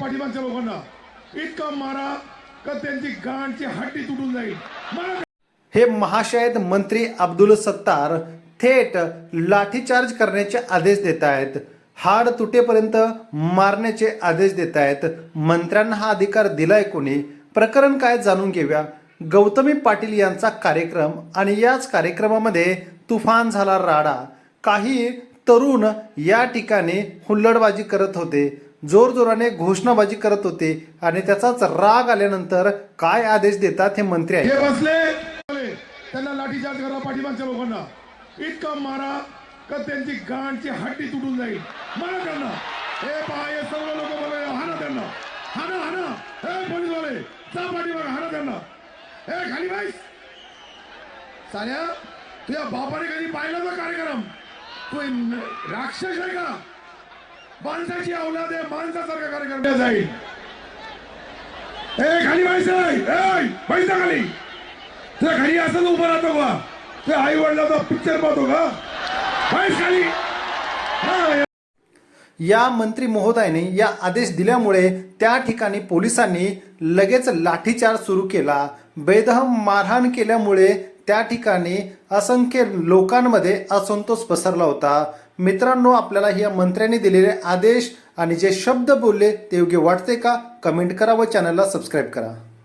पाठीमागच्या लोकांना. इतका मारा का त्यांची गांडची हड्डी तुटून जाईल. मारा हे महाशयत मंत्री अब्दुल सत्तार थेट लाठीचार्ज करण्याचे आदेश देत आहेत. हाड तुटेपर्यंत मारण्याचे आदेश देत आहेत. मंत्र्यांना हा अधिकार दिलाय कोणी? प्रकरण काय जाणून घेऊया. गौतमी पाटील यांचा कार्यक्रम आणि याच कार्यक्रमामध्ये तुफान झाला राडा. काही तरुण या ठिकाणी हुल्लडबाजी करत होते. जोरजोराने घोषणाबाजी करत होते आणि त्याचाच राग आल्यानंतर काय आदेश देतात हे मंत्री हे बसले. त्यांना लाठीचार्ज करा पाठीमागच्या लोकांना. इतका मारा का त्यांची गांडची हड्डी तुटून जाईल. मारा त्यांना. हे पहा हे सर्व लोक बघा हाना त्यांना. हाना हाना. हे पोलीसवाले जा पाठीमाग हाना त्यांना. हे खाली बाईस सान्या तुझ्या बापाने कधी पाहिला का कार्यक्रम? तू राक्षस आहे का? माणसाची औलाद आहे माणसासारखा कार्यक्रम जाईल. ए खाली व्हायचं पैसा खाली. तुझ्या खाली असंच उभं राहतो का? ते आई वडिलाचा पिक्चर पाहतो का? व्हायच खाली. हा, या मंत्री महोदयाने या आदेश दिल्यामुळे त्या ठिकाणी पोलिसांनी लगेच लाठीचार्ज सुरू केला. बेदहम मारहाण केल्यामुळे त्या ठिकाणी असंख्य लोकांमध्ये असंतोष पसरला होता. मित्रांनो आपल्याला या मंत्र्यांनी दिलेले आदेश आणि जे शब्द बोलले ते योग्य वाटते का? कमेंट करा व चॅनलला सबस्क्राईब करा.